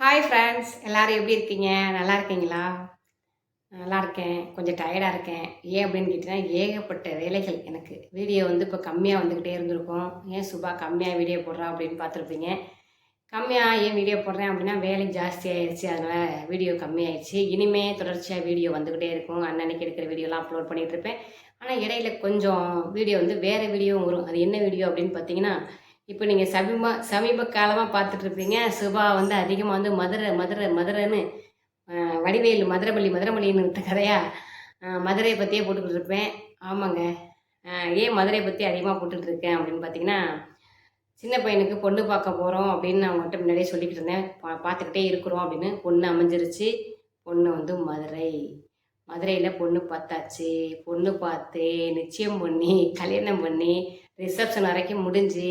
Hi friends எல்லோரும் எப்படி இருக்கீங்க? நல்லா இருக்கீங்களா? நல்லா இருக்கேன். கொஞ்சம் டயர்டாக இருக்கேன். ஏன் அப்படின்னு கேட்டிங்கன்னா ஏகப்பட்ட வேலைகள் எனக்கு. வீடியோ வந்து இப்போ கம்மியாக வந்துக்கிட்டே இருந்திருக்கும். ஏன் சுபா கம்மியாக வீடியோ போடுறான் அப்படின்னு பார்த்துருப்பீங்க. கம்மியாக ஏன் வீடியோ போடுறேன் அப்படின்னா வேலை ஜாஸ்தி ஆயிடுச்சு அதனால் வீடியோ கம்மியாயிடுச்சு இனிமே தொடர்ச்சியாக வீடியோ வந்துக்கிட்டே இருக்கும். அன்னன்னைக்கு எடுக்கிற வீடியோலாம் அப்லோட் பண்ணிகிட்டு இருப்பேன். ஆனால் இடையில கொஞ்சம் வீடியோ வந்து வேறு வீடியோவும் வரும். அது என்ன வீடியோ அப்படின்னு பார்த்தீங்கன்னா இப்போ நீங்கள் சமீப சமீப காலமாக பார்த்துட்ருப்பீங்க சுபா வந்து அதிகமாக வந்து மதுரை மதுரை மதுரைன்னு வடிவேல் வடிவேலு மதுரைப்பள்ளி மதுரைமல்லின்னு விட்ட கதையா? மதுரையை பற்றியே போட்டுக்கிட்டு இருப்பேன் ஆமாங்க ஏன் மதுரையை பற்றி அதிகமாக போட்டுட்ருக்கேன் அப்படின்னு பார்த்தீங்கன்னா சின்ன பையனுக்கு பொண்ணு பார்க்க போகிறோம் அப்படின்னு நான் உங்கள்கிட்ட முன்னாடியே சொல்லிக்கிட்டு இருந்தேன். பா பார்த்துக்கிட்டே இருக்கிறோம் அப்படின்னு. பொண்ணு அமைஞ்சிருச்சு. பொண்ணு வந்து மதுரை. மதுரையில் பொண்ணு பார்த்தாச்சு. பொண்ணு பார்த்து நிச்சயம் பண்ணி கல்யாணம் பண்ணி ரிசப்ஷன் வரைக்கும் முடிஞ்சு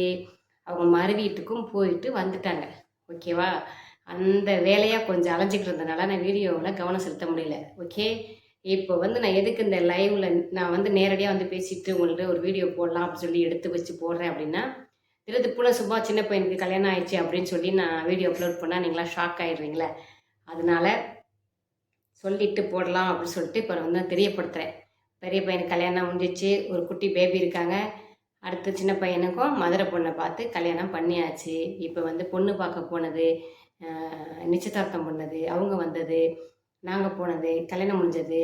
அவங்க மறு வீட்டுக்கும் போயிட்டு வந்துட்டாங்க. ஓகேவா அந்த வேலையாக கொஞ்சம் அலைஞ்சிக்கிட்டு இருந்தனால நான் வீடியோவில் கவனம் செலுத்த முடியல. ஓகே இப்போ வந்து நான் எதுக்கு இந்த லைவில் நான் வந்து நேரடியாக வந்து பேசிட்டு உங்கள்கிட்ட ஒரு வீடியோ போடலாம் அப்படின்னு சொல்லி எடுத்து வச்சு போடுறேன் அப்படின்னா திருத்துப்புல சும்மா சின்ன பையனுக்கு கல்யாணம் ஆயிடுச்சு அப்படின்னு சொல்லி நான் வீடியோ அப்லோட் பண்ணால் நீங்களாம் ஷாக் ஆகிடுறீங்களே அதனால சொல்லிட்டு போடலாம் அப்படின்னு சொல்லிட்டு இப்போ வந்து நான் தெரியப்படுத்துகிறேன் பெரிய பையனுக்கு கல்யாணம் முடிஞ்சிச்சு ஒரு குட்டி பேபி இருக்காங்க. அடுத்து சின்ன பையனுக்கும் மதுரை பொண்ணை பார்த்து கல்யாணம் பண்ணியாச்சு. இப்போ வந்து பொண்ணு பார்க்க போனது நிச்சயதார்த்தம் பண்ணது அவங்க வந்தது நாங்கள் போனது கல்யாணம் முடிஞ்சது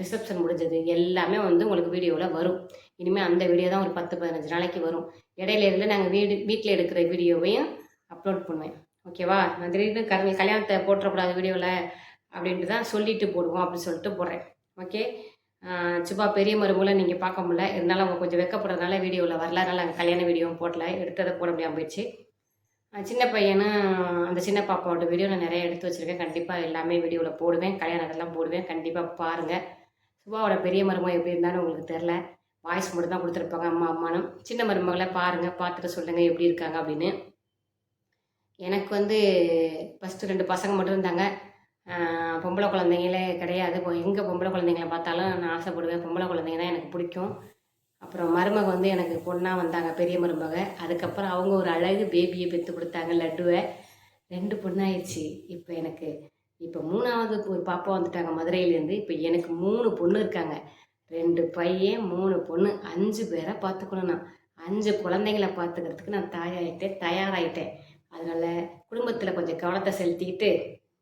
ரிசப்ஷன் முடிஞ்சது எல்லாமே வந்து உங்களுக்கு வீடியோவில் வரும். இனிமேல் அந்த வீடியோ தான் ஒரு பத்து பதினஞ்சு நாளைக்கு வரும். இடையில இருந்து நாங்கள் வீடு வீட்டில் எடுக்கிற வீடியோவையும் அப்லோட் பண்ணுவேன். ஓகேவா நான் திடீர்னு கல் கல்யாணத்தை போட்டுறக்கூடாது வீடியோவில் அப்படின்ட்டு தான் சொல்லிட்டு போடுவோம் அப்படின்னு சொல்லிட்டு போடுறேன். ஓகே சுபா பெரிய மருமகளை நீங்கள் பார்க்க முடியல. இருந்தாலும் அவங்க கொஞ்சம் வெக்கப்படுறதுனால வீடியோவில் வரல அதனால் நாங்கள் கல்யாண வீடியோவும் போடல. எடுத்ததை போட முடியாமல் போயிடுச்சு. சின்ன பையனும் அந்த சின்ன பாப்பாவோட வீடியோ நான் நிறைய எடுத்து வச்சுருக்கேன். கண்டிப்பாக எல்லாமே வீடியோவில் போடுவேன். கல்யாணத்தெல்லாம் போடுவேன். கண்டிப்பாக பாருங்கள் சுபாவோட பெரிய மருமகம் எப்படி இருந்தாலும் உங்களுக்கு தெரில. வாய்ஸ் மட்டும் தான் கொடுத்துருப்பாங்க அம்மா அம்மானும். சின்ன மருமகளை பாருங்கள் பார்த்துட்டு சொல்லுங்கள் எப்படி இருக்காங்க அப்படின்னு. எனக்கு வந்து ஃபஸ்ட்டு ரெண்டு பசங்க மட்டும் இருந்தாங்க. பொம்பளை குழந்தைங்களே கிடையாது. இப்போ எங்கே பொம்பளை குழந்தைங்கள பார்த்தாலும் நான் ஆசைப்படுவேன். பொம்பளை குழந்தைங்க தான் எனக்கு பிடிக்கும். அப்புறம் மருமக வந்து எனக்கு பொண்ணாக வந்தாங்க பெரிய மருமக. அதுக்கப்புறம் அவங்க ஒரு அழகு பேபியை பெற்று கொடுத்தாங்க லட்டுவை. ரெண்டு பொண்ணாயிடுச்சு. இப்போ எனக்கு இப்போ மூணாவது ஒரு பாப்பா வந்துட்டாங்க மதுரையிலேருந்து. இப்போ எனக்கு மூணு பொண்ணு இருக்காங்க. ரெண்டு பையன் மூணு பொண்ணு அஞ்சு பேரை பார்த்துக்கணும் நான். அஞ்சு குழந்தைங்கள பார்த்துக்கிறதுக்கு நான் தாயாயிட்டேன் தயாராகிட்டேன் அதனால் குடும்பத்தில் கொஞ்சம் கவனத்தை செலுத்திக்கிட்டு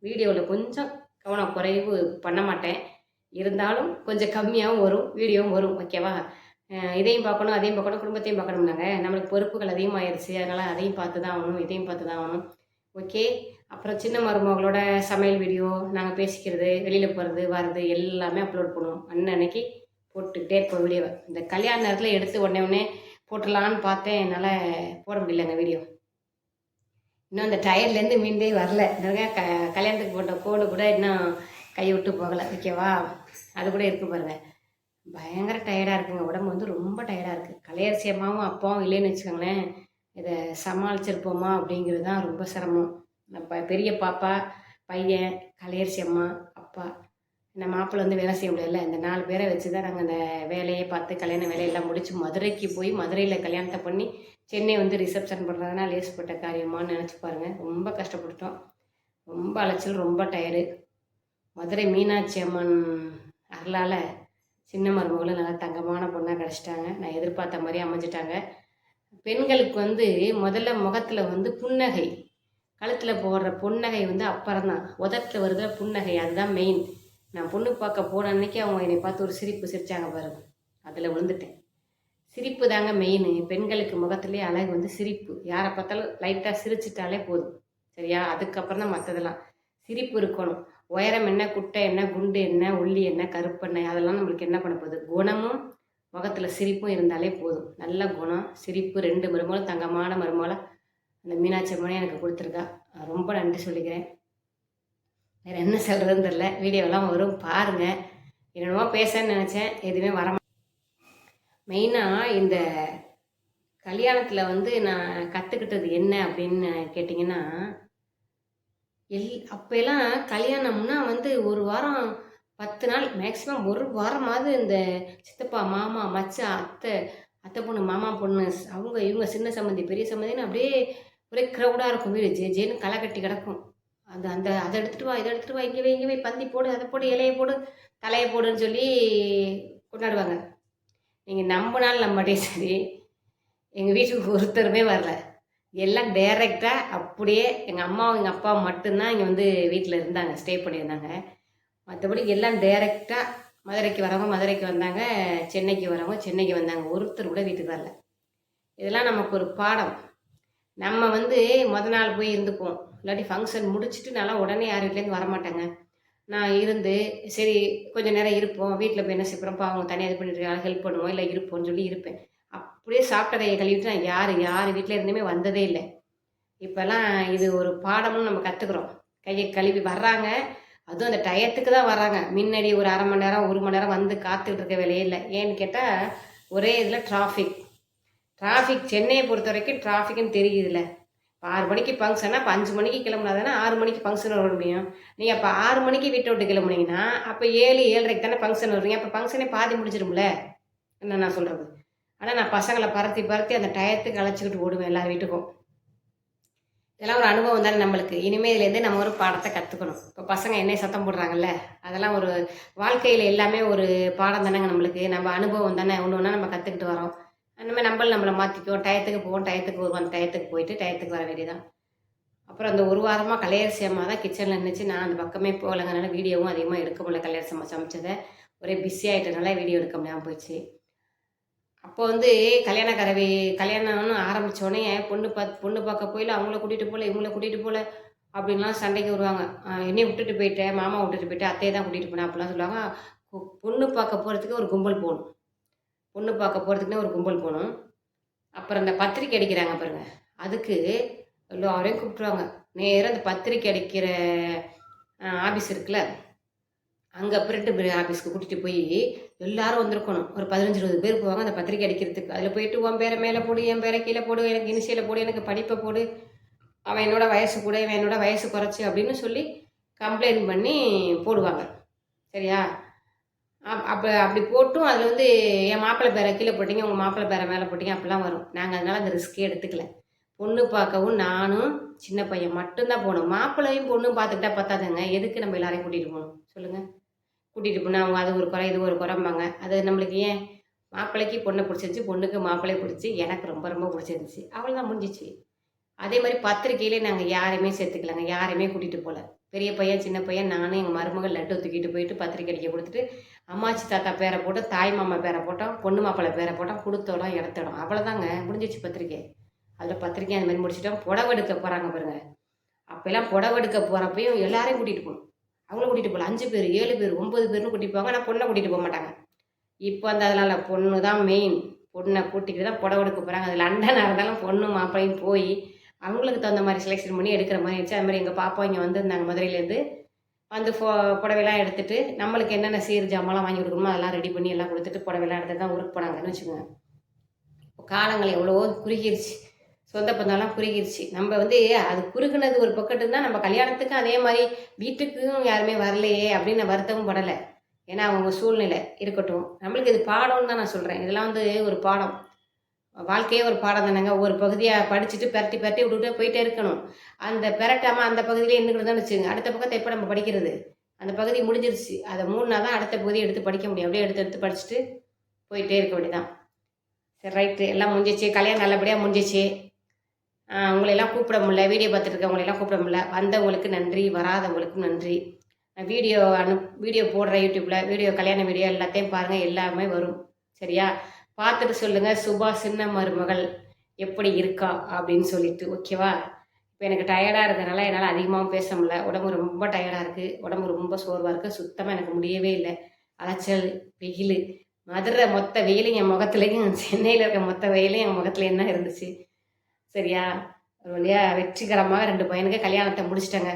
வீடியோவில் கொஞ்சம் கவனம் குறைவு பண்ண மாட்டேன். இருந்தாலும் கொஞ்சம் கம்மியாகவும் வரும் வீடியோவும் வரும் ஓகேவா இதையும் பார்க்கணும் அதையும் பார்க்கணும் குடும்பத்தையும் பார்க்கணும்னாங்க. நம்மளுக்கு பொறுப்புகள் அதிகமாகிடுச்சு அதனால் அதையும் பார்த்து தான் ஆகணும் இதையும் பார்த்து தான் ஆகணும். ஓகே அப்புறம் சின்ன மருமகளோட சமையல் வீடியோ நாங்கள் பேசிக்கிறது வெளியில் போகிறது வர்றது எல்லாமே அப்லோட் பண்ணுவோம். அன்னன்னைக்கு போட்டுக்கிட்டே இருப்போம் வீடியோவை இந்த கல்யாண நேரத்தில் எடுத்து உடனே உடனே போட்டுடலான்னு பார்த்தேன் என்னால் போட முடியலங்க வீடியோ இன்னும் அந்த டயர்லேருந்து மீண்டே வரல. இன்னும் க கல்யாணத்துக்கு போட்ட கோடு கூட இன்னும் கையை விட்டு போகலை. ஓகேவா? அது கூட இருக்கு பாருங்க. பயங்கர டயர்டாக இருக்குங்க. உடம்பு வந்து ரொம்ப டயர்டாக இருக்குது கலையரசி அம்மாவும் அப்பாவும் இல்லைன்னு வச்சுக்கோங்களேன். இதை சமாளிச்சிருப்போமா அப்படிங்கிறது தான் ரொம்ப சிரமம். நம்ம பெரிய பாப்பா பையன் கலையரசி அம்மா அப்பா. இந்த மாப்பிள்ளை வந்து வேலை செய்ய முடியல. இந்த நாலு பேரை வச்சு தான் நாங்கள் அந்த வேலையை பார்த்து கல்யாண வேலையெல்லாம் முடித்து மதுரைக்கு போய் மதுரையில் கல்யாணத்தை பண்ணி சென்னை வந்து ரிசப்ஷன் பண்ணுறதுனா லேஸ்பட்ட காரியமான்னு நினச்சி பாருங்கள் ரொம்ப கஷ்டப்பட்டுட்டோம். ரொம்ப அலைச்சல் ரொம்ப டயர்டு மதுரை மீனாட்சி அம்மன் அருளால் சின்ன மருமகளும் நல்லா தங்கமான பொண்ணாக கிடச்சிட்டாங்க. நான் எதிர்பார்த்த மாதிரி அமைஞ்சிட்டாங்க. பெண்களுக்கு வந்து முதல்ல முகத்தில் வந்து புன்னகை. கழுத்தில் போடுற புன்னகை வந்து அப்புறம் தான் உதட்டில் வருகிற புன்னகை. அதுதான் மெயின் நான் பொண்ணு பார்க்க போன அன்னைக்கு அவங்க என்னை பார்த்து ஒரு சிரிப்பு சிரிச்சாங்க பாருங்க அதில் விழுந்துட்டேன். சிரிப்பு தாங்க மெயின் பெண்களுக்கு முகத்துலேயே அழகு வந்து சிரிப்பு. யாரை பார்த்தாலும் லைட்டாக சிரிச்சிட்டாலே போதும். சரியா? அதுக்கப்புறம் தான் மற்றதெல்லாம் சிரிப்பு இருக்கணும். உயரம் என்ன குட்டை என்ன குண்டு என்ன ஒல்லி என்ன கருப்பெண்ணெய் அதெல்லாம் நம்மளுக்கு என்ன பண்ண போகுது? குணமும் முகத்தில் சிரிப்பும் இருந்தாலே போதும். நல்ல குணம் சிரிப்பு ரெண்டு மருமகளும் தங்கமான மருமகளை அந்த மீனாட்சி அம்மனே எனக்கு கொடுத்துருக்கா. ரொம்ப நன்றி சொல்லிக்கிறேன். வேறு என்ன சொல்கிறதுன்னு தெரில வீடியோலாம் வரும். பாருங்கள் என்னென்னமோ பேசன்னு நினச்சேன். எதுவுமே வர மெயினாக இந்த கல்யாணத்தில் வந்து நான் கற்றுக்கிட்டது என்ன அப்படின்னு கேட்டிங்கன்னா எல் அப்போல்லாம் கல்யாணம்னா வந்து ஒரு வாரம் பத்து நாள் மேக்ஸிமம் ஒரு வாரமாவது இந்த சித்தப்பா மாமா மச்சான் அத்தை அத்தை பொண்ணு மாமா பொண்ணு அவங்க இவங்க சின்ன சம்மந்தி பெரிய சம்மந்தின்னு அப்படியே ஒரே க்ரௌடாக இருக்கும் வீடு. ஜே ஜேன்னு களை கட்டி கிடக்கும். அந்த அந்த அதை எடுத்துகிட்டு வா இதை எடுத்துகிட்டு வா இங்கே வை இங்கே வை பந்தி போடு அதை போடு இலையை போடு தலையை போடுன்னு சொல்லி கொண்டாடுவாங்க. நீங்கள் நம்பினாலும் நம்பட்டே சரி. எங்கள் வீட்டுக்கு ஒருத்தருமே வரல. எல்லாம் டைரெக்டாக அப்படியே எங்கள் அம்மாவும் எங்கள் அப்பா மட்டும்தான் இங்கே வந்து வீட்டில் இருந்தாங்க ஸ்டே பண்ணியிருந்தாங்க. மற்றபடி எல்லாம் டைரெக்டாக மதுரைக்கு வரவங்க மதுரைக்கு வந்தாங்க சென்னைக்கு வரவங்க சென்னைக்கு வந்தாங்க. ஒருத்தர் கூட வீட்டுக்கு வரல. இதெல்லாம் நமக்கு ஒரு பாடம். நம்ம வந்து முத நாள் போய் இருந்துக்குவோம். இல்லாட்டி ஃபங்க்ஷன் முடிச்சுட்டு நல்லா உடனே யார் வீட்லேருந்து வரமாட்டாங்க. நான் இருந்து சரி கொஞ்சம் நேரம் இருப்போம். வீட்டில் போய் என்ன செய்யறோம்ப்பா அவங்க தனியாக இது பண்ணிட்டு ஹெல்ப் பண்ணுவோம் இல்லை இருப்போம்னு சொல்லி இருப்பேன். அப்படியே சாப்பிட்ட கையை கழுவிட்டு நான் யார் யார் வீட்டில் இருந்துமே வந்ததே இல்லை. இப்போல்லாம் இது ஒரு பாடமும் நம்ம கற்றுக்குறோம் கையை கழுவி வர்றாங்க. அதுவும் அந்த டயத்துக்கு தான் வர்றாங்க. முன்னாடி ஒரு அரை மணி நேரம் ஒரு மணி நேரம் வந்து காத்துக்கிட்டு இருக்க வேலையே இல்லை. ஏன்னு கேட்டால் ஒரே இதில் டிராஃபிக் டிராஃபிக் சென்னையை பொறுத்த வரைக்கும் டிராஃபிக்னு தெரியுதுல்ல. இப்போ ஆறு மணிக்கு ஃபங்க்ஷன்னா இப்போ அஞ்சு மணிக்கு கிளம்புனாதானே ஆறு மணிக்கு ஃபங்க்ஷன் வர முடியும். நீங்கள் அப்போ ஆறு மணிக்கு வீட்டை விட்டு கிளம்புனீங்கன்னா அப்போ ஏழு ஏழரைக்கு தானே ஃபங்க்ஷன் வருவீங்க. அப்போ ஃபங்க்ஷனே பாதி முடிஞ்சிரும்ல. என்ன நான் சொல்கிறது ஆனால் நான் பசங்களை பரத்தி பரத்தி அந்த டயத்துக்கு அழைச்சிக்கிட்டு ஓடுவேன் எல்லா வீட்டுக்கும். இதெல்லாம் ஒரு அனுபவம் தானே நம்மளுக்கு. இனிமேல் இதுலேருந்து நம்ம ஒரு பாடத்தை கற்றுக்கணும் இப்போ பசங்க என்ன சத்தம் போடுறாங்கல்ல அதெல்லாம் ஒரு வாழ்க்கையில் எல்லாமே ஒரு பாடம் தானேங்க நம்மளுக்கு. நம்ம அனுபவம் தானே. ஒன்று ஒன்றா நம்ம கற்றுக்கிட்டு வரோம். அந்த மாதிரி நம்மளும் நம்மளை மாற்றிக்குவோம் டயத்துக்கு போவோம். டயத்துக்கு வருவோம். அந்த டயத்துக்கு போயிட்டு டயத்துக்கு வர வேண்டியதான் அப்புறம் அந்த ஒரு வாரமாக கல்யாணசி தான் கிச்சனில் இருந்துச்சு நான் அந்த பக்கமே போகலங்கனால வீடியோவும் அதிகமாக எடுக்க முடியல. கல்யாணசி சமைச்சதை ஒரே பிஸி ஆகிட்டனால வீடியோ எடுக்க முடியாமல் போயிடுச்சு. அப்போ வந்து கல்யாண கரவி கல்யாணம்னு ஆரம்பித்தோடனே பொண்ணு பார்த்து பொண்ணு பார்க்க போயில அவங்கள கூட்டிகிட்டு போகல இவங்கள கூட்டிகிட்டு போகல அப்படின்லாம் சண்டைக்கு வருவாங்க. என்னையும் விட்டுட்டு போயிட்டேன் மாமா விட்டுட்டு போயிட்டேன் அத்தையை தான் கூட்டிகிட்டு போனேன் அப்படிலாம் சொல்லுவாங்க. பொண்ணு பார்க்க போகிறதுக்கு ஒரு கும்பல் போகணும். பொண்ணு பார்க்க போகிறதுக்குனே ஒரு கும்பல் போகணும் அப்புறம் இந்த பத்திரிக்கை அடிக்கிறாங்க பாருங்கள் அதுக்கு எல்லாரையும் கூப்பிட்ருவாங்க நேராக அந்த பத்திரிக்கை அடிக்கிற ஆஃபீஸ் இருக்குல்ல. அங்கே பிரிண்ட் ஆஃபீஸ்க்கு கூட்டிகிட்டு போய் எல்லாரும் வந்திருக்கணும். ஒரு பதினஞ்சு இருபது பேர் போவாங்க அந்த பத்திரிக்கை அடிக்கிறதுக்கு. அதில் போயிட்டு உன் பேரை மேலே போடு என் பேரை கீழே போடு எனக்கு இனிஷியலை போடு எனக்கு படிப்பை போடு. அவன் என்னோட வயசு கூட இவன் என்னோட வயசு குறைச்சி அப்படின்னு சொல்லி கம்ப்ளைண்ட் பண்ணி போடுவாங்க. சரியா? அப்போ அப்படி போட்டும் அதில் வந்து என் மாப்பிள்ளை பேரை கீழே போட்டீங்க உங்கள் மாப்பிள்ளை பேரை மேலே போட்டீங்க அப்படிலாம் வரும். நாங்கள் அதனால் அந்த ரிஸ்க்கே எடுத்துக்கல. பொண்ணு பார்க்கவும் நானும் சின்ன பையன் மட்டும்தான் போனோம். மாப்பிள்ளையும் பொண்ணும் பார்த்துக்கிட்டா பத்தாதுங்க. எதுக்கு நம்ம எல்லாரையும் கூட்டிகிட்டு போகணும்? சொல்லுங்கள் கூட்டிகிட்டு போனால் அவங்க அது ஒரு குறை இது ஒரு குறைம்பாங்க. அது நம்மளுக்கு ஏன் மாப்பிள்ளைக்கு பொண்ணை பிடிச்சிருந்துச்சி பொண்ணுக்கு மாப்பிள்ளையை பிடிச்சி எனக்கு ரொம்ப ரொம்ப பிடிச்சிருந்துச்சி. அவ்வளோதான் முடிஞ்சிச்சு. அதே மாதிரி பத்திரிக்கையிலே நாங்கள் யாரையுமே சேர்த்துக்கலாங்க. யாரையுமே கூட்டிகிட்டு போகல பெரிய பையன் சின்ன பையன் நானும் எங்கள் மருமகள் லட்டு தூக்கிட்டு போயிட்டு பத்திரிக்கை அடிக்க கொடுத்துட்டு அம்மாச்சி தாத்தா பேரை போட்டு தாய் மாமா பேரை போட்டோம் பொண்ணு மாப்பிள்ளை பேரை போட்டோம் கொடுத்தோடம் இடத்தோம் அவ்வளோதாங்க முடிஞ்சிச்சு பத்திரிக்கை. அதில் பத்திரிக்கை அந்த மாதிரி முடிச்சிட்டோம். புடவை எடுக்க போகிறாங்க பாருங்க. அப்போல்லாம் புடவை எடுக்க போகிறப்பையும் எல்லாரையும் கூட்டிகிட்டு போகணும். அவங்களும் கூட்டிகிட்டு போகல. அஞ்சு பேர் ஏழு பேர் ஒம்பது பேர்னு கூட்டிட்டு போவாங்க. ஆனால் பொண்ணை கூட்டிகிட்டு போக மாட்டாங்க. இப்போ அந்த அதனால் பொண்ணு தான் மெயின் பொண்ணை கூட்டிகிட்டு தான் புடவை எடுக்க போகிறாங்க அதில் அண்டனாக இருந்தாலும் பொண்ணு மாப்பிள்ளையும் போய் அவங்களுக்கு தகுந்த மாதிரி செலெக்ஷன் பண்ணி எடுக்கிற மாதிரி இருந்துச்சு அது மாதிரி எங்கள் பாப்பா இங்கே வந்திருந்தாங்க மதுரையிலேருந்து. வந்து ஃபோ புடவைலாம் எடுத்துட்டு நம்மளுக்கு என்னென்ன சீர் ஜாமான்லாம் வாங்கி கொடுக்கணுமோ அதெல்லாம் ரெடி பண்ணி எல்லாம் கொடுத்துட்டு புடவைலாம் எடுத்து தான் ஊருக்கு போனாங்கன்னு வச்சுக்கோங்க. இப்போ காலங்கள் எவ்வளவோ குறுகிருச்சு. சொந்த பந்தம்லாம் குறுகிருச்சு. நம்ம வந்து அது குறுகுனது ஒரு பக்கத்து தான் நம்ம கல்யாணத்துக்கும் அதே மாதிரி வீட்டுக்கும் யாருமே வரலையே அப்படின்னு நான் வருத்தமும் படலை. ஏன்னா அவங்க சூழ்நிலை இருக்கட்டும். நம்மளுக்கு இது பாடம்னு தான் நான் சொல்கிறேன் இதெல்லாம் வந்து ஒரு பாடம். வாழ்க்கையே ஒரு பாடம் தானேங்க. ஒரு பகுதியாக படிச்சுட்டு பெரட்டி பெரட்டி விட்டுட்டு போயிட்டே இருக்கணும். அந்த பெரட்டாமல் அந்த பகுதியிலே இருந்துக்கிட்டு வச்சுங்க அடுத்த பக்கத்தை எப்போ நம்ம படிக்கிறது? அந்த பகுதி முடிஞ்சிருச்சு. அதை மூணுனா தான் அடுத்த பகுதியை எடுத்து படிக்க முடியும். அப்படியே எடுத்து எடுத்து படிச்சுட்டு போயிட்டே இருக்க வேண்டியதான் சரி ரைட்டு எல்லாம் முடிஞ்சிச்சு கல்யாணம் நல்லபடியாக முடிஞ்சிச்சு உங்களையெல்லாம் எல்லாம் கூப்பிட முடியல. வீடியோ பார்த்துட்டு கூப்பிட முடியல. வந்தவங்களுக்கு நன்றி. வராதவங்களுக்கும் நன்றி. நான் வீடியோ அனு வீடியோ போடுறேன் யூடியூப்பில் வீடியோ கல்யாண வீடியோ எல்லாத்தையும் பாருங்கள் எல்லாமே வரும். சரியா? பார்த்துட்டு சொல்லுங்கள் சுபா சின்ன மருமகள் எப்படி இருக்கா அப்படின்னு சொல்லிட்டு ஓகேவா இப்போ எனக்கு டயர்டாக இருக்கிறனால என்னால் அதிகமாகவும் பேச முடியல. உடம்பு ரொம்ப டயர்டாக இருக்குது உடம்பு ரொம்ப சோர்வாக இருக்குது சுத்தமாக எனக்கு முடியவே இல்லை. அலைச்சல் வெயில் மதுரை மொத்த வெயிலும் என் முகத்துலேயும் சென்னையில் இருக்க மொத்த வெயிலும் என் முகத்துலையும் தான் இருந்துச்சு. சரியா? ஒரு வழியாக வெற்றிகரமாக ரெண்டு பையனுக்கு கல்யாணத்தை முடிச்சிட்டேங்க.